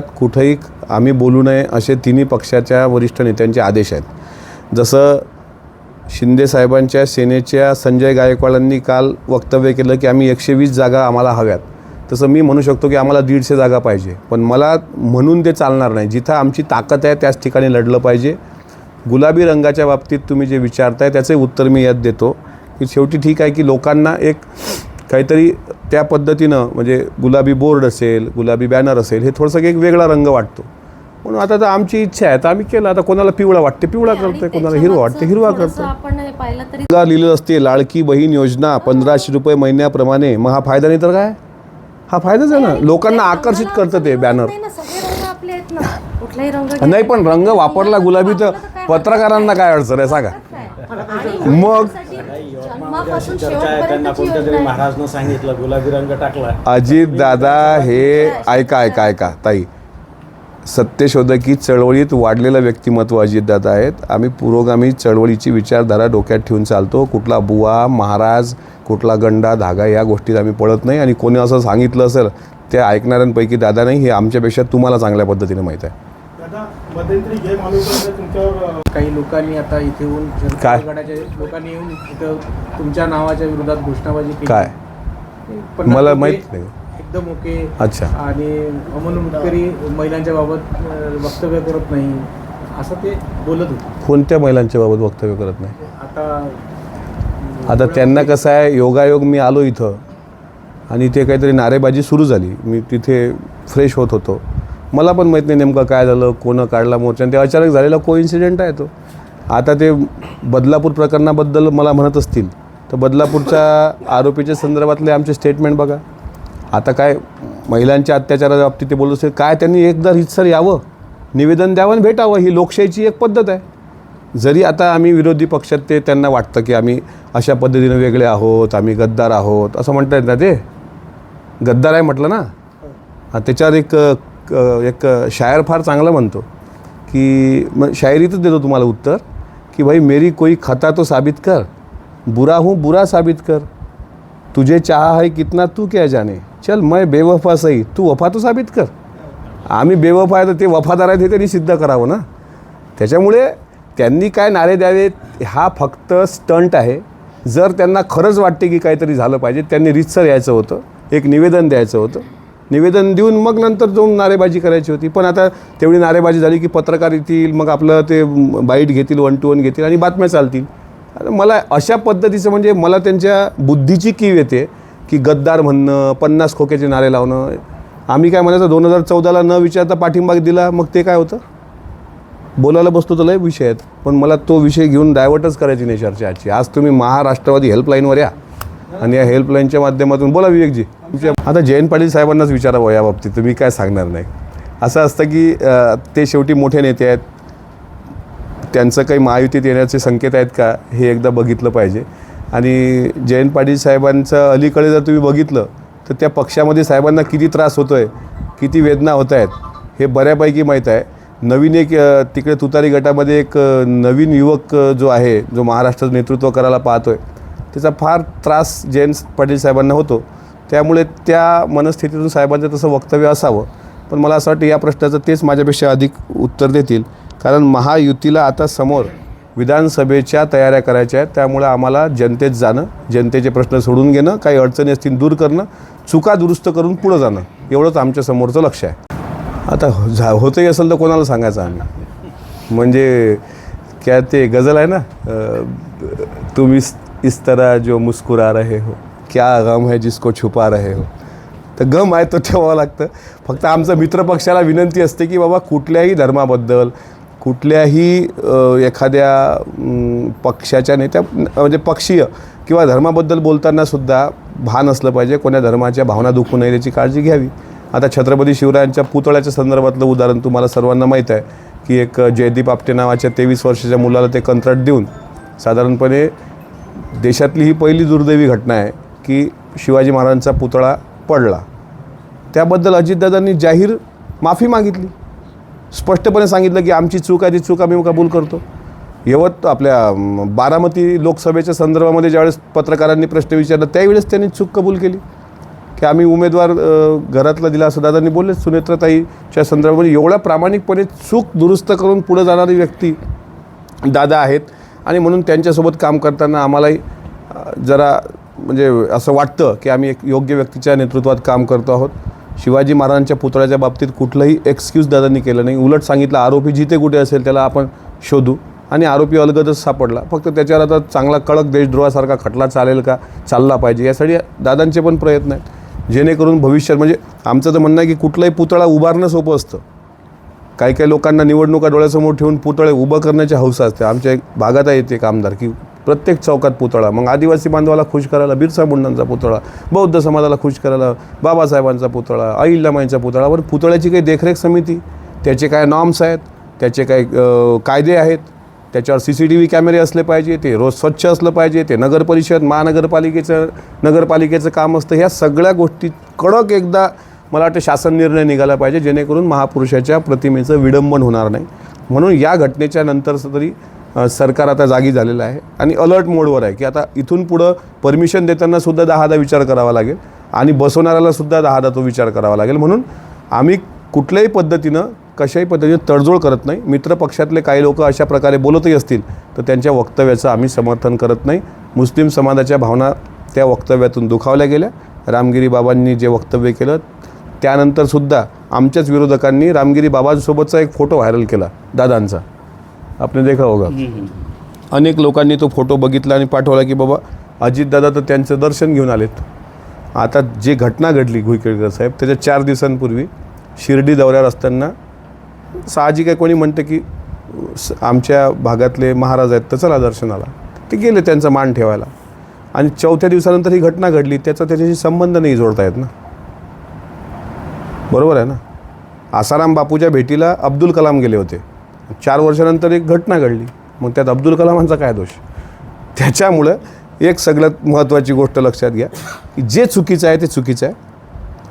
कुठंही आम्ही बोलू नये असे तिन्ही पक्षाच्या वरिष्ठ नेत्यांचे आदेश आहेत. जसं शिंदे साहेबांच्या सेनेच्या संजय गायकवाडांनी काल वक्तव्य केलं की आम्ही एकशे वीस जागा आम्हाला हव्यात. तसं मी म्हणू शकतो की आम्हाला दीडशे जागा पाहिजे. पण मला म्हणून ते चालणार नाही. जिथं आमची ताकद आहे त्याच ठिकाणी लढलं पाहिजे. गुलाबी रंगाच्या बाबतीत तुम्ही जे विचारताय त्याचे उत्तर मी यात देतो. की शेवटी ठीक आहे की लोकांना एक काहीतरी त्या पद्धतीनं म्हणजे गुलाबी बोर्ड असेल गुलाबी बॅनर असेल हे थोडंसं एक वेगळा रंग वाटतो. म्हणून आता तर आमची इच्छा आहे तर आम्ही केलं आता कोणाला पिवळा वाटते पिवळा करतोय कोणाला हिरवा वाटते हिरवा थोडंसं करतोय. आपण हे पाहिलं तरी का लिहिलं असते लाडकी बहीण योजना पंधराशे रुपये महिन्याप्रमाणे मग हा फायदा नाही तर काय? हा फायदाच आहे ना. लोकांना आकर्षित करतं ते बॅनर. नाही पण रंग वापरला गुलाबी तर पत्रकारांना काय अडचण आहे सांगा. मग जन्मापासून चर्चा आहे त्यांना शेवटपर्यंतची कोणत्या योजना तरी आहे. महाराजनं सांगितलं गुलाबी रंग टाकला. अजित दादा हे ऐका ऐका ऐका ताई. सत्यशोधकी चळवळीत वाढलेलं व्यक्तिमत्व अजितदादा आहेत. आम्ही पुरोगामी चळवळीची विचारधारा डोक्यात ठेवून चालतो. कुठला बुवा महाराज कुठला गंडा धागा या गोष्टीत आम्ही पळत नाही. आणि कोणी असं सांगितलं असेल त्या ऐकणाऱ्यांपैकी दादा नाही हे आमच्यापेक्षा तुम्हाला चांगल्या पद्धतीने माहीत आहे. दादा मध्यंतरी गेम आलोकर तुमच्यावर अ, काही लोकांनी आता इथे येऊन काय? लोकांनी येऊन इथं तुमच्या नावाच्या विरोधात घोषणाबाजी केली. काय? पण मला माहीत नाही. एकदम ओके. अच्छा. आणि अमोल मुटकरी महिलांच्या बाबत अं, वक्तव्य करत नाही. असं ते बोलत होते. कोणत्या महिलांच्या बाबत वक्तव्य करत नाही? आता आता त्यांना कसं आहे योगायोग मी आलो इथं आणि ते काहीतरी नारेबाजी सुरू झाली. मी तिथे फ्रेश होत होतो. मला पण माहीत नाही नेमकं काय झालं कोणं काढला मोर्चा. आणि ते अचानक झालेला को इन्सिडेंट आहे तो. आता ते बदलापूर प्रकरणाबद्दल मला म्हणत असतील तर बदलापूरच्या आरोपीच्या संदर्भातले आमचे स्टेटमेंट बघा. आता काय महिलांच्या अत्याचाराच्या बाबतीत ते बोलत असतील काय त्यांनी एकदा हितसर यावं? निवेदन द्यावं आणि भेटावं ही लोकशाहीची एक पद्धत आहे. जरी आता आम्ही विरोधी पक्षात ते त्यांना वाटतं की आम्ही अशा पद्धतीनं वेगळे आहोत आम्ही गद्दार आहोत असं म्हणता येत ना ते. गद्दार आहे म्हटलं ना? त्याच्यावर एक एक शायर फार चांगलं म्हणतो की मग शायरीतच देतो तुम्हाला उत्तर की भाई मेरी कोई खता तो साबित कर बुरा हूँ बुरा साबित कर तुझे चाह है कितना तू क्या जाने चल मैं बेवफा सही तू वफा तो साबित कर. आम्ही बेवफा आहे तर ते वफादार आहेत हे त्यांनी सिद्ध करावं ना. त्याच्यामुळे त्यांनी काय नारे द्यावेत हा फक्त स्टंट आहे. जर त्यांना खरंच वाटते की काहीतरी झालं पाहिजे त्यांनी रितसर यायचं होतं एक निवेदन द्यायचं होतं. निवेदन देऊन मग नंतर जाऊन नारेबाजी करायची होती. पण आता तेवढी नारेबाजी झाली की पत्रकार येतील मग आपलं ते बाईट घेतील वन टू वन घेतील आणि बातम्या चालतील. मला अशा पद्धतीचं म्हणजे मला त्यांच्या बुद्धीची कीव येते की गद्दार म्हणणं पन्नास खोक्याचे नारे लावणं. आम्ही काय म्हणायचं दोन हजार चौदाला न विचारता पाठिंबा दिला मग ते काय होतं? बोलायला बसतो तर लय विषय आहेत. पण मला तो विषय घेऊन डायव्हर्टच करायची नाही चर्चा आजची. आज तुम्ही महाराष्ट्रवादी हेल्पलाईनवर या. आणि या हेल्पलाईनच्या माध्यमातून बोला विवेकजी तुमच्या आता जयंत पाटील साहेबांनाच विचारावं या बाबतीत तुम्ही काय सांगणार नाही. असं असतं की ते शेवटी मोठे नेते आहेत. त्यांचं काही महायुतीत येण्याचे संकेत आहेत का हे एकदा बघितलं पाहिजे. आणि जयंत पाटील साहेबांचं अलीकडे जर तुम्ही बघितलं तर त्या पक्षामध्ये साहेबांना किती त्रास होतो आहे किती वेदना होत आहेत हे बऱ्यापैकी माहीत आहे. नवीन एक तिकडे तुतारी गटामध्ये एक नवीन युवक जो आहे जो महाराष्ट्राचं नेतृत्व करायला पाहतो आहे त्याचा फार त्रास जयंत पाटील साहेबांना होतो. त्यामुळे त्या मनस्थितीतून साहेबांचं तसं वक्तव्य असावं. पण मला असं वाटतं या प्रश्नाचं तेच माझ्यापेक्षा अधिक उत्तर देतील. कारण महायुतीला आता समोर विधानसभेच्या तयाऱ्या करायच्या आहेत. त्यामुळे आम्हाला जनतेत जाणं जनतेचे प्रश्न सोडून घेणं काही अडचणी असतील दूर करणं चुका दुरुस्त करून पुढं जाणं एवढंच आमच्या समोरचं लक्ष आहे. आता हो, झा होतही असेल तर कोणाला सांगायचं आम्ही? म्हणजे क्या ते गझल आहे ना तुम्ही इस तरह जो मुस्कुरा रहे हो क्या गम है जिसको छुपा रहे हो? तर गम आहे तो ठेवावं लागतं. फक्त आमचं मित्रपक्षाला विनंती असते की बाबा कुठल्याही धर्माबद्दल कुठल्याही एखाद्या पक्षाच्या नेत्या म्हणजे पक्षीय किंवा धर्माबद्दल बोलताना सुद्धा भान असलं पाहिजे. कोण्या धर्माच्या भावना दुखू नये याची काळजी घ्यावी. आता छत्रपती शिवरायांच्या पुतळ्याच्या संदर्भातलं उदाहरण तुम्हाला सर्वांना माहीत आहे की एक जयदीप आपटे नावाच्या तेवीस वर्षाच्या मुलाला ते कंत्राट देऊन साधारणपणे देशातली ही पहिली दुर्दैवी घटना आहे की शिवाजी महाराजांचा पुतळा पडला. त्याबद्दल अजितदादांनी जाहीर माफी मागितली. स्पष्टपणे सांगितलं की आमची चूक आहे ती चूक आम्ही कबूल करतो. यवत आपल्या बारामती लोकसभेच्या संदर्भामध्ये ज्यावेळेस पत्रकारांनी प्रश्न विचारला त्यावेळेस त्यांनी चूक कबूल केली. की आम्ही उमेदवार घरातला दिला असं दादांनी बोलले सुनेत्रताईच्या संदर्भामध्ये एवढ्या प्रामाणिकपणे चूक दुरुस्त करून पुढे जाणारी व्यक्ती दादा आहेत. आणि म्हणून त्यांच्यासोबत काम करताना आम्हालाही जरा म्हणजे असं वाटतं की आम्ही एक योग्य व्यक्तीच्या नेतृत्वात काम करतो आहोत. शिवाजी महाराजांच्या पुतळ्याच्या बाबतीत कुठलंही एक्सक्यूज दादांनी केलं नाही. उलट सांगितलं आरोपी जिथे कुठे असेल त्याला आपण शोधू. आणि आरोपी अलगदच सापडला. फक्त त्याच्यावर आता चांगला कडक देशद्रोहासारखा खटला चालेल का चालला पाहिजे. यासाठी दादांचे पण प्रयत्न आहेत. जेणेकरून भविष्यात म्हणजे आमचं तर म्हणणं आहे की कुठलाही पुतळा उभारणं सोपं असतं. काही काही लोकांना निवडणुका डोळ्यासमोर ठेवून पुतळे उभं करण्याची हौस असते. आमच्या एक भागात आहे ते कामदार की प्रत्येक चौकात पुतळा. मग आदिवासी बांधवाला खुश करायला बिरसा मुंडांचा पुतळा बौद्ध समाजाला खुश करायला बाबासाहेबांचा पुतळा अहिल्यामाईंचा पुतळा. पण पुतळ्याची काही देखरेख समिती त्याचे काय नॉर्म्स आहेत त्याचे काही कायदे आहेत त्याच्यावर सी सी टी व्ही कॅमेरे असले पाहिजे ते रोज स्वच्छ असलं पाहिजे ते नगरपरिषद महानगरपालिकेचं नगरपालिकेचं काम असतं. ह्या सगळ्या गोष्टी कडक एकदा मला वाटतं शासन निर्णय निघाला पाहिजे जेणेकरून महापुरुषाच्या प्रतिमेचं विडंबन होणार नाही. म्हणून या घटनेच्या नंतर तरी सरकार आता जागी झालेलं आहे आणि अलर्ट मोडवर आहे की आता इथून पुढं परमिशन देताना सुद्धा दहादा विचार करावा लागेल आणि बसवणाऱ्याला सुद्धा दहादा तो विचार करावा लागेल. म्हणून आम्ही कुठल्याही पद्धतीनं कशाही पद्धतीने तडजोड करत नाही. मित्र पक्षातले काही लोक अशा प्रकारे बोलतही असतील तर त्यांच्या वक्तव्याचं आम्ही समर्थन करत नाही. मुस्लिम समाजाच्या भावना त्या वक्तव्यातून दुखावल्या गेल्या. रामगिरी बाबांनी जे वक्तव्य केलं त्यानंतरसुद्धा आमच्याच विरोधकांनी रामगिरी बाबांसोबतचा एक फोटो व्हायरल केला दादांचा. आपने देखा होगा. अनेक लोकांनी तो फोटो बघितला आणि पाठवला की बाबा अजितदादा तर त्यांचं दर्शन घेऊन आलेत. आता जी घटना घडली घुईकेळकर साहेब त्याच्या चार दिवसांपूर्वी शिर्डी दौऱ्यावर असताना साहजिक आहे कोणी म्हणतं की आमच्या भागातले महाराज आहेत तर चला दर्शनाला. ते गेले त्यांचा मान ठेवायला. आणि चौथ्या दिवसानंतर ही घटना घडली त्याचा त्याच्याशी संबंध नाही जोडता येत ना. बरोबर आहे ना? आसाराम बापूच्या भेटीला अब्दुल कलाम गेले होते. चार वर्षानंतर एक घटना घडली. मग त्यात अब्दुल कलामांचा काय दोष? त्याच्यामुळं एक सगळ्यात महत्त्वाची गोष्ट लक्षात घ्या. की जे चुकीचं आहे ते चुकीचं आहे.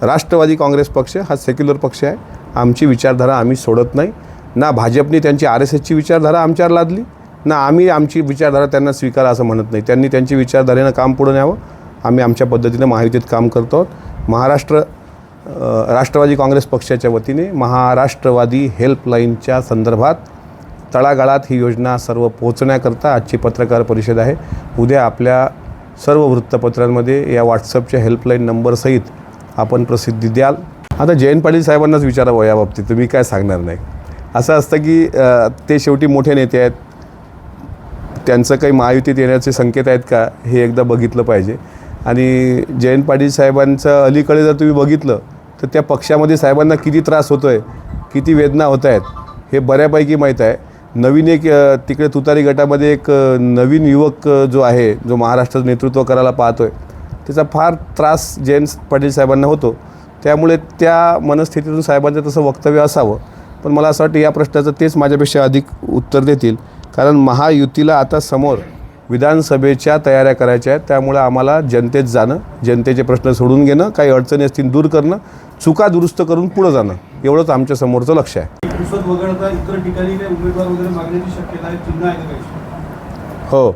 राष्ट्रवादी काँग्रेस पक्ष हा सेक्युलर पक्ष आहे. आमची विचारधारा आम्ही सोडत नाही. ना भाजपने त्यांची आर एस एसची विचारधारा आमच्यावर लादली. ना आम्ही आमची विचारधारा त्यांना स्वीकारा असं म्हणत नाही. त्यांनी त्यांची विचारधारेनं काम पुढं न्यावं. आम्ही आमच्या पद्धतीनं महायुतीत काम करतो आहोत. महाराष्ट्र राष्ट्रवादी काँग्रेस पक्षाच्या वतीने महाराष्ट्रवादी हेल्पलाईनच्या संदर्भात तळागाळात ही योजना सर्व पोहोचण्याकरता आजची पत्रकार परिषद आहे. उद्या आपल्या सर्व वृत्तपत्रांमध्ये या व्हॉट्सअपच्या हेल्पलाईन नंबरसहित आपण प्रसिद्धी द्याल. आता जयंत पाटील साहेबांनाच विचारावं या बाबतीत तुम्ही काय सांगणार नाही. असं असतं की ते शेवटी मोठे नेते आहेत. त्यांचं काही महायुतीत येण्याचे संकेत आहेत का हे एकदा बघितलं पाहिजे. आणि जयंत पाटील साहेबांचं अलीकडे जर तुम्ही बघितलं तर त्या पक्षामध्ये साहेबांना किती त्रास होतो आहे किती वेदना होत आहेत हे बऱ्यापैकी माहीत आहे. नवीन एक तिकडे तुतारी गटामध्ये एक नवीन युवक जो आहे जो महाराष्ट्राचं नेतृत्व करायला पाहतो आहे त्याचा फार त्रास जयंत पाटील साहेबांना होतो. त्यामुळे त्या मनस्थितीतून साहेबांचं तसं वक्तव्य असावं. पण मला असं वाटतं या प्रश्नाचं तेच माझ्यापेक्षा अधिक उत्तर देतील. कारण महायुतीला आता समोर विधानसभेच्या तयाऱ्या करायच्या आहेत. त्यामुळे आम्हाला जनतेत जाणं जनतेचे प्रश्न सोडून घेणं काही अडचणी असतील दूर करणं चुका दुरुस्त करून पुढं जाणं एवढंच आमच्या समोरचं लक्ष आहे. हो.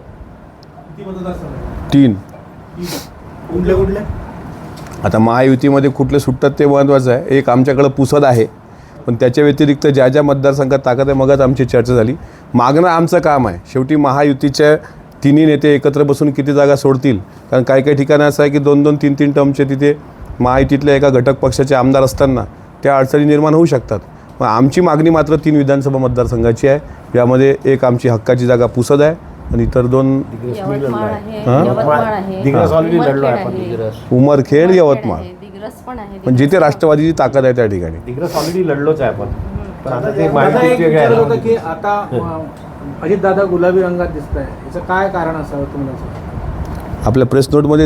तीन. आता महायुतीमध्ये कुठले सुटतात ते महत्त्वाचं आहे. एक आमच्याकडं पुसद आहे पण त्याच्या व्यतिरिक्त ज्या ज्या मतदारसंघात ताकद आहे मगच आमची चर्चा झाली. मागणं आमचं काम आहे. शेवटी महायुतीच्या तिन्ही नेते एकत्र बसून किती जागा सोडतील? कारण काही काही ठिकाणी असं आहे की दोन दोन तीन तीन टर्मचे तिथे महायुतीतल्या एका घटक पक्षाचे आमदार असताना त्या अडचणी निर्माण होऊ शकतात. मग आमची मागणी मात्र तीन विधानसभा मतदारसंघाची आहे. यामध्ये एक आमची हक्काची जागा पुसद आहे आणि इतर दोन उमरखेड लढलो आहे आपण, आहे, दिग्रस. उमरखेड उमरखेड यवतमाळ आहे, दिग्रस पण आहे पण जिथे राष्ट्रवादीची ताकद आहे त्या ठिकाणी. अजितदादा दादा गुलाबी रंगात दिसत आहे याचं काय कारण असावं तुम्हाला असं? आपल्या प्रेस नोटमध्ये